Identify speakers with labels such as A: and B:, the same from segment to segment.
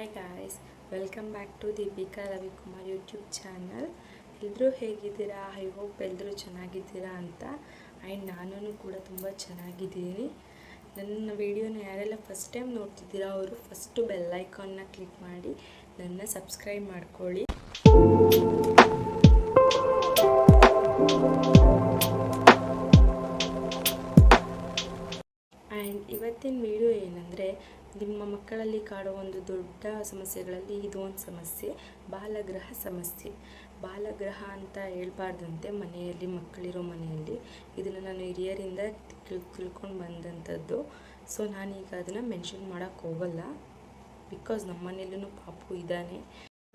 A: Hi guys welcome back to Deepika Ravikumar YouTube channel ಎಲ್ಲರೂ ಹೇಗಿದ್ದೀರಾ? I hope ಎಲ್ಲರೂ ಚೆನ್ನಾಗಿದ್ದೀರಾ ಅಂತ. ಆ್ಯಂಡ್ ನಾನು ಕೂಡ ತುಂಬ ಚೆನ್ನಾಗಿದ್ದೀನಿ. ನನ್ನ ವಿಡಿಯೋನ ಯಾರೆಲ್ಲ ಫಸ್ಟ್ ಟೈಮ್ ನೋಡ್ತಿದ್ದೀರಾ, ಅವರು ಫಸ್ಟು ಬೆಲ್ಲೈಕಾನ್ನ ಕ್ಲಿಕ್ ಮಾಡಿ, ನನ್ನ ಸಬ್ಸ್ಕ್ರೈಬ್ ಮಾಡ್ಕೊಳ್ಳಿ. ಇವತ್ತಿನ ವಿಡಿಯೋ ಏನಂದರೆ, ನಿಮ್ಮ ಮಕ್ಕಳಲ್ಲಿ ಕಾಡೋ ಒಂದು ದೊಡ್ಡ ಸಮಸ್ಯೆಗಳಲ್ಲಿ ಇದು ಒಂದು ಸಮಸ್ಯೆ, ಬಾಲಗ್ರಹ ಸಮಸ್ಯೆ. ಬಾಲಗ್ರಹ ಅಂತ ಹೇಳ್ಬಾರ್ದಂತೆ ಮನೆಯಲ್ಲಿ, ಮಕ್ಕಳಿರೋ ಮನೆಯಲ್ಲಿ. ಇದನ್ನು ನಾನು ಹಿರಿಯರಿಂದ ತಿಳ್ ತಿಳ್ಕೊಂಡು ಬಂದಂಥದ್ದು ಸೊ ನಾನೀಗ ಅದನ್ನು ಮೆನ್ಷನ್ ಮಾಡೋಕ್ಕೆ ಹೋಗಲ್ಲ. ಬಿಕಾಸ್ ನಮ್ಮ ಮನೆಯಲ್ಲೂ ಪಾಪು ಇದ್ದಾನೆ.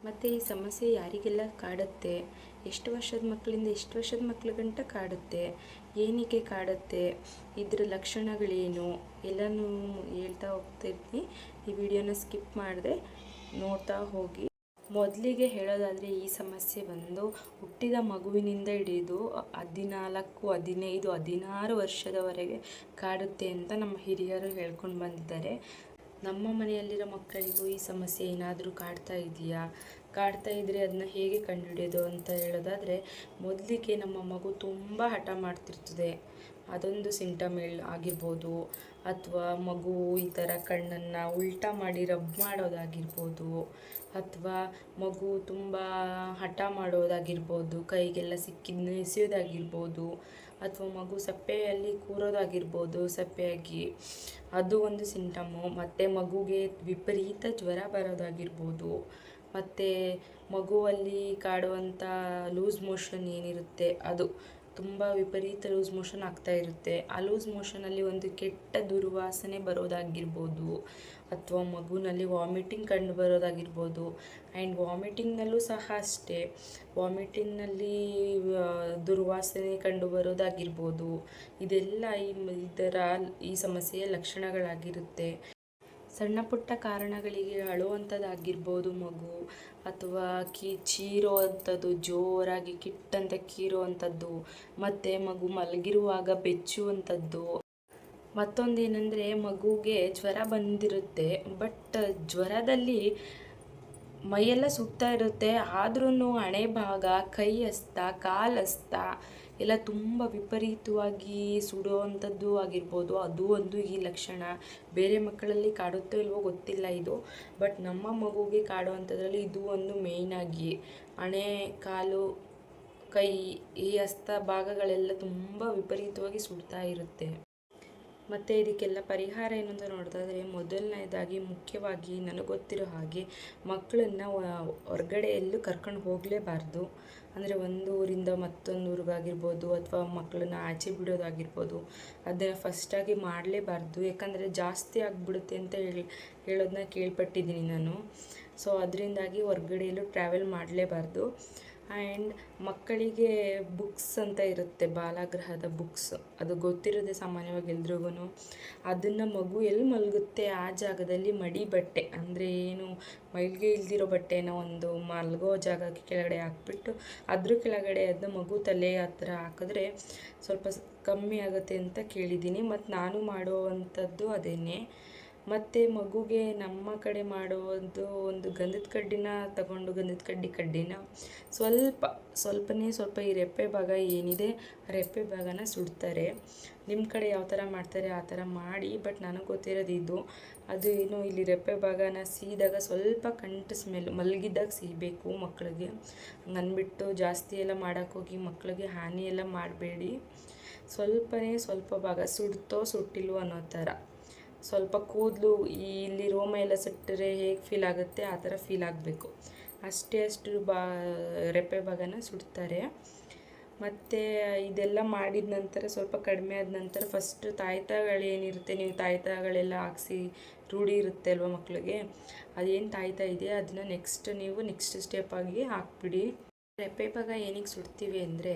A: ಮತ್ತು ಈ ಸಮಸ್ಯೆ ಯಾರಿಗೆಲ್ಲ ಕಾಡುತ್ತೆ? ಎಷ್ಟು ವರ್ಷದ ಮಕ್ಕಳಿಂದ, ಎಷ್ಟು ವರ್ಷದ ಮಕ್ಕಳ ಗಂಟ ಕಾಡುತ್ತೆ? ಏನಕ್ಕೆ ಕಾಡುತ್ತೆ, ಇದರ ಲಕ್ಷಣಗಳೇನು, ಎಲ್ಲನೂ ಹೇಳ್ತಾ ಹೋಗ್ತಿರ್ತೀನಿ ಈ ವಿಡಿಯೋನ ಸ್ಕಿಪ್ ಮಾಡಿದೆ ನೋಡ್ತಾ ಹೋಗಿ. ಮೊದಲಿಗೆ ಹೇಳೋದಾದರೆ ಈ ಸಮಸ್ಯೆ ಬಂದು ಹುಟ್ಟಿದ ಮಗುವಿನಿಂದ ಹಿಡಿದು ಹದಿನಾಲ್ಕು, ಹದಿನೈದು, ಹದಿನಾರು ವರ್ಷದವರೆಗೆ ಕಾಡುತ್ತೆ ಅಂತ ನಮ್ಮ ಹಿರಿಯರು ಹೇಳ್ಕೊಂಡು ಬಂದಿದ್ದಾರೆ. ನಮ್ಮ ಮನೆಯಲ್ಲಿರೋ ಮಕ್ಕಳಿಗೂ ಈ ಸಮಸ್ಯೆ ಏನಾದರೂ ಕಾಡ್ತಾ ಇದೆಯಾ? ಕಾಡ್ತಾ ಇದ್ದರೆ ಅದನ್ನ ಹೇಗೆ ಕಂಡುಹಿಡಿಯೋದು ಅಂತ ಹೇಳೋದಾದರೆ, ಮೊದಲಿಗೆ ನಮ್ಮ ಮಗು ತುಂಬ ಹಠ ಮಾಡ್ತಿರ್ತದೆ. ಅದೊಂದು ಸಿಂಟಮ್ ಹೇಳಿ, ಆಗಿರ್ಬೋದು. ಅಥವಾ ಮಗು ಈ ಥರ ಕಣ್ಣನ್ನು ಉಲ್ಟಾ ಮಾಡಿ ರಬ್ ಮಾಡೋದಾಗಿರ್ಬೋದು. ಅಥವಾ ಮಗು ತುಂಬ ಹಠ ಮಾಡೋದಾಗಿರ್ಬೋದು, ಕೈಗೆಲ್ಲ ಸಿಕ್ಕಿದ ನೆಸೆಯೋದಾಗಿರ್ಬೋದು. ಅಥವಾ ಮಗು ಸಪ್ಪೆಯಲ್ಲಿ ಕೂರೋದಾಗಿರ್ಬೋದು, ಸಪ್ಪೆಯಾಗಿ. ಅದು ಒಂದು ಸಿಂಟಮು ಮತ್ತು ಮಗುಗೆ ವಿಪರೀತ ಜ್ವರ ಬರೋದಾಗಿರ್ಬೋದು. ಮತ್ತು ಮಗುವಲ್ಲಿ ಕಾಡುವಂಥ ಲೂಸ್ ಮೋಷನ್ ಏನಿರುತ್ತೆ, ಅದು ತುಂಬ ವಿಪರೀತ ಲೂಸ್ ಮೋಷನ್ ಆಗ್ತಾ ಇರುತ್ತೆ. ಆ ಲೂಸ್ ಮೋಷನಲ್ಲಿ ಒಂದು ಕೆಟ್ಟ ದುರ್ವಾಸನೆ ಬರೋದಾಗಿರ್ಬೋದು, ಅಥವಾ ಮಗುನಲ್ಲಿ ವಾಮಿಟಿಂಗ್ ಕಂಡು ಬರೋದಾಗಿರ್ಬೋದು. ಆ್ಯಂಡ್ ವಾಮಿಟಿಂಗ್ನಲ್ಲೂ ಸಹ ಅಷ್ಟೇ. ವಾಮಿಟಿಂಗ್ನಲ್ಲಿ ದುರ್ವಾಸನೆ ಕಂಡು ಬರೋದಾಗಿರ್ಬೋದು. ಇದೆಲ್ಲ ಈ, ಇದರ, ಈ ಸಮಸ್ಯೆಯ ಲಕ್ಷಣಗಳಾಗಿರುತ್ತೆ. ಸಣ್ಣ ಪುಟ್ಟ ಕಾರಣಗಳಿಗೆ ಅಳುವಂಥದ್ದಾಗಿರ್ಬೋದು ಮಗು ಅಥವಾ ಕಿ ಚೀರೋ ಅಂಥದ್ದು ಜೋರಾಗಿ ಕಿಟ್ಟಂತ ಕೀರೋ ಅಂಥದ್ದು ಮತ್ತು ಮಗು ಮಲಗಿರುವಾಗ ಬೆಚ್ಚುವಂಥದ್ದು. ಮತ್ತೊಂದೇನೆಂದರೆ ಮಗುಗೆ ಜ್ವರ ಬಂದಿರುತ್ತೆ, ಬಟ್ ಜ್ವರದಲ್ಲಿ ಮೈಯೆಲ್ಲ ಸುತ್ತಾ ಇರುತ್ತೆ ಆದ್ರೂ ಹಣೆ ಭಾಗ, ಕೈ ಹಸ್ತ, ಕಾಲು ಹಸ್ತ ಎಲ್ಲ ತುಂಬ ವಿಪರೀತವಾಗಿ ಸುಡುವಂಥದ್ದು ಆಗಿರ್ಬೋದು. ಅದು ಒಂದು ಈ ಲಕ್ಷಣ. ಬೇರೆ ಮಕ್ಕಳಲ್ಲಿ ಕಾಡುತ್ತೋ ಇಲ್ವೋ ಗೊತ್ತಿಲ್ಲ ಇದು. ಬಟ್ ನಮ್ಮ ಮಗುಗೆ ಕಾಡುವಂಥದ್ರಲ್ಲಿ ಇದು ಒಂದು ಮೇಯ್ನಾಗಿ ಹಣೆ, ಕಾಲು, ಕೈ ಈ ಹಸ್ತ ಭಾಗಗಳೆಲ್ಲ ತುಂಬ ವಿಪರೀತವಾಗಿ ಸುಡ್ತಾ ಇರುತ್ತೆ. ಮತ್ತು ಇದಕ್ಕೆಲ್ಲ ಪರಿಹಾರ ಏನು ಅಂತ ನೋಡೋದಾದರೆ ಮೊದಲನೇದಾಗಿ ಮುಖ್ಯವಾಗಿ ನನಗೆ ಗೊತ್ತಿರೋ ಹಾಗೆ ಮಕ್ಕಳನ್ನು ಹೊರ್ಗಡೆ ಎಲ್ಲೂ ಕರ್ಕೊಂಡು ಹೋಗಲೇಬಾರ್ದು. ಅಂದರೆ ಒಂದು ಊರಿಂದ ಮತ್ತೊಂದು ಊರಿಗಾಗಿರ್ಬೋದು ಅಥವಾ ಮಕ್ಕಳನ್ನ ಆಚೆ ಬಿಡೋದಾಗಿರ್ಬೋದು ಅದನ್ನು ಫಸ್ಟಾಗಿ ಮಾಡಲೇಬಾರ್ದು. ಯಾಕಂದರೆ ಜಾಸ್ತಿ ಆಗಿಬಿಡುತ್ತೆ ಅಂತ ಹೇಳಿ ಹೇಳೋದನ್ನ ಕೇಳ್ಪಟ್ಟಿದ್ದೀನಿ ನಾನು. ಸೊ ಅದರಿಂದಾಗಿ ಹೊರ್ಗಡೆ ಎಲ್ಲೂ ಟ್ರಾವೆಲ್ ಮಾಡಲೇಬಾರ್ದು. ಆ್ಯಂಡ್ ಮಕ್ಕಳಿಗೆ ಬುಕ್ಸ್ ಅಂತ ಇರುತ್ತೆ ಬಾಲಾಗ್ರಹದ ಬುಕ್ಸ್. ಅದು ಗೊತ್ತಿರೋದೆ ಸಾಮಾನ್ಯವಾಗಿ ಎಲ್ರಿಗೂ ಅದನ್ನು ಮಗು ಎಲ್ಲಿ ಮಲಗುತ್ತೆ? ಆ ಜಾಗದಲ್ಲಿ ಮಡಿ ಬಟ್ಟೆ. ಅಂದರೆ ಏನು? ಮೈಲಿಗೆ ಇಲ್ದಿರೋ ಬಟ್ಟೆನ ಒಂದು ಮಲಗೋ ಜಾಗಕ್ಕೆ ಕೆಳಗಡೆ ಹಾಕ್ಬಿಟ್ಟು, ಅದ್ರ ಕೆಳಗಡೆ ಅದನ್ನ ಮಗು ತಲೆ ಹತ್ರ ಹಾಕಿದ್ರೆ ಸ್ವಲ್ಪ ಕಮ್ಮಿ ಆಗುತ್ತೆ ಅಂತ ಕೇಳಿದ್ದೀನಿ. ಮತ್ತು ನಾನು ಮಾಡುವಂಥದ್ದು ಅದೇನೆ. ಮತ್ತು ಮಗುಗೆ ನಮ್ಮ ಕಡೆ ಮಾಡೋದು ಒಂದು ಗಂಧದ ಕಡ್ಡಿನ ತಗೊಂಡು ಗಂಧದ ಕಡ್ಡಿ ಕಡ್ಡಿನ ಸ್ವಲ್ಪ, ಸ್ವಲ್ಪನೇ ಸ್ವಲ್ಪ ಈ ರೆಪ್ಪೆ ಭಾಗ ಏನಿದೆ ರೆಪ್ಪೆ ಭಾಗನ ಸುಡ್ತಾರೆ. ನಿಮ್ಮ ಕಡೆ ಯಾವ ಥರ ಮಾಡ್ತಾರೆ ಆ ಥರ ಮಾಡಿ, ಬಟ್ ನನಗೆ ಗೊತ್ತಿರೋದು ಇದು, ಅದು ಏನು ಇಲ್ಲಿ ರೆಪ್ಪೆ ಭಾಗನ ಸೀದಾಗ ಸ್ವಲ್ಪ ಕಂಟು ಸ್ಮೆಲ್, ಮಲಗಿದ್ದಾಗ ಸೀಬೇಕು ಮಕ್ಕಳಿಗೆ ಅಂದ್ಬಿಟ್ಟು ಜಾಸ್ತಿ ಎಲ್ಲ ಮಾಡೋಕ್ಕೋಗಿ ಮಕ್ಕಳಿಗೆ ಹಾನಿ ಎಲ್ಲ ಮಾಡಬೇಡಿ. ಸ್ವಲ್ಪನೇ ಸ್ವಲ್ಪ ಭಾಗ ಸುಡ್ತೋ ಸುಟ್ಟಿಲ್ವೋ ಅನ್ನೋ ಥರ. ಸ್ವಲ್ಪ ಕೂದಲು ಇಲ್ಲಿ ರೋಮ ಎಲ್ಲ ಸುಟ್ಟರೆ ಹೇಗೆ ಫೀಲ್ ಆಗುತ್ತೆ? ಆ ಥರ ಫೀಲ್ ಆಗಬೇಕು. ಅಷ್ಟೇ ಅಷ್ಟು ಬಾ, ರೆಪ್ಪೆ ಭಾಗನ ಸುಡ್ತಾರೆ. ಮತ್ತು ಇದೆಲ್ಲ ಮಾಡಿದ ನಂತರ ಸ್ವಲ್ಪ ಕಡಿಮೆ ಆದ ನಂತರ ಫಸ್ಟು ತಾಯ್ತಗಳೇನಿರುತ್ತೆ ನೀವು ತಾಯ್ತಗಳೆಲ್ಲ ಹಾಕ್ಸಿ ರೂಢಿ ಇರುತ್ತೆ ಅಲ್ವ ಮಕ್ಕಳಿಗೆ ಅದೇನು ತಾಯ್ತಾ ಇದೆ, ಅದನ್ನ ನೆಕ್ಸ್ಟ್ ನೀವು ನೆಕ್ಸ್ಟ್ ಸ್ಟೆಪ್ಪಾಗಿ ಹಾಕ್ಬಿಡಿ. ರೆಪ್ಪೆ ಭಾಗ ಏನಕ್ಕೆ ಸುಡ್ತೀವಿ ಅಂದರೆ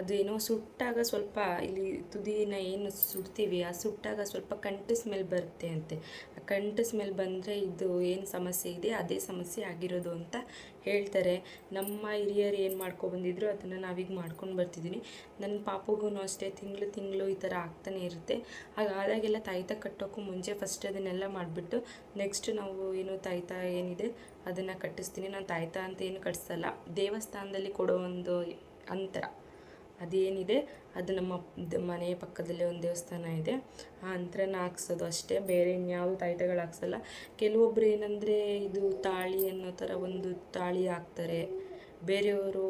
A: ಅದು ಏನೋ ಸುಟ್ಟಾಗ ಸ್ವಲ್ಪ ಇಲ್ಲಿ ತುದಿನ ಏನು ಸುಡ್ತೀವಿ, ಆ ಸುಟ್ಟಾಗ ಸ್ವಲ್ಪ ಕಂಟು ಸ್ಮೆಲ್ ಬರುತ್ತೆ ಅಂತೆ. ಆ ಕಂಟು ಸ್ಮೆಲ್ ಬಂದರೆ ಇದು ಏನು ಸಮಸ್ಯೆ ಇದೆ, ಅದೇ ಸಮಸ್ಯೆ ಆಗಿರೋದು ಅಂತ ಹೇಳ್ತಾರೆ. ನಮ್ಮ ಹಿರಿಯರು ಏನು ಮಾಡ್ಕೊಬಂದಿದ್ರು ಅದನ್ನು ನಾವೀಗ ಮಾಡ್ಕೊಂಡು ಬರ್ತಿದ್ದೀನಿ ನನ್ನ ಪಾಪಗೂ ಅಷ್ಟೇ, ತಿಂಗಳು ತಿಂಗಳು ಈ ಥರ ಆಗ್ತಾನೆ ಇರುತ್ತೆ. ಹಾಗಾದಾಗೆಲ್ಲ ತಾಯ್ತ ಕಟ್ಟೋಕ್ಕೂ ಮುಂಚೆ ಫಸ್ಟ್ ಅದನ್ನೆಲ್ಲ ಮಾಡಿಬಿಟ್ಟು ನೆಕ್ಸ್ಟ್ ನಾವು ಏನು ತಾಯ್ತ ಏನಿದೆ ಅದನ್ನು ಕಟ್ಟಿಸ್ತೀನಿ. ನಾನು ತಾಯ್ತ ಅಂತ ಏನು ಕಟ್ಟಿಸಲ್ಲ ದೇವಸ್ಥಾನದಲ್ಲಿ ಕೊಡೋ ಒಂದು ಅಂತರ. ಅದೇನಿದೆ? ಅದು ನಮ್ಮ ಮನೆ ಪಕ್ಕದಲ್ಲೇ ಒಂದು ದೇವಸ್ಥಾನ ಇದೆ. ಆ ಅಂತ್ರನ ಹಾಕ್ಸೋದು ಅಷ್ಟೇ. ಬೇರೆ ಇನ್ಯಾವ ತಾಯ್ತಗಳು ಹಾಕ್ಸಲ್ಲ. ಕೆಲವೊಬ್ರು ಏನಂದರೆ ಇದು ತಾಳಿ ಅನ್ನೋ ಥರ ಒಂದು ತಾಳಿ ಹಾಕ್ತಾರೆ. ಬೇರೆಯವರು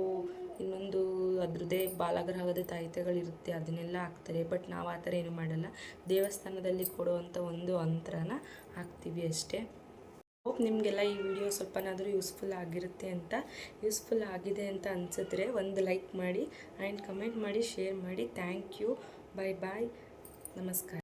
A: ಇನ್ನೊಂದು ಅದ್ರದ್ದೇ ಬಾಲಗ್ರಹದ ತಾಯಿತಗಳಿರುತ್ತೆ, ಅದನ್ನೆಲ್ಲ ಹಾಕ್ತಾರೆ. ಬಟ್ ನಾವು ಆ ಥರ ಏನು ಮಾಡಲ್ಲ. ದೇವಸ್ಥಾನದಲ್ಲಿ ಕೊಡುವಂಥ ಒಂದು ಅಂತ್ರನ ಹಾಕ್ತೀವಿ ಅಷ್ಟೇ. ನಿಮಗೆಲ್ಲ ಈ ವಿಡಿಯೋ ಸ್ವಲ್ಪನಾದರೂ ಯೂಸ್ಫುಲ್ ಆಗಿರುತ್ತೆ ಅಂತ, ಯೂಸ್ಫುಲ್ ಆಗಿದೆ ಅಂತ ಅನಿಸಿದ್ರೆ ಒಂದು ಲೈಕ್ ಮಾಡಿ ಆ್ಯಂಡ್ ಕಮೆಂಟ್ ಮಾಡಿ, ಶೇರ್ ಮಾಡಿ. Thank you. ಬಾಯ್ ಬಾಯ್ ನಮಸ್ಕಾರ.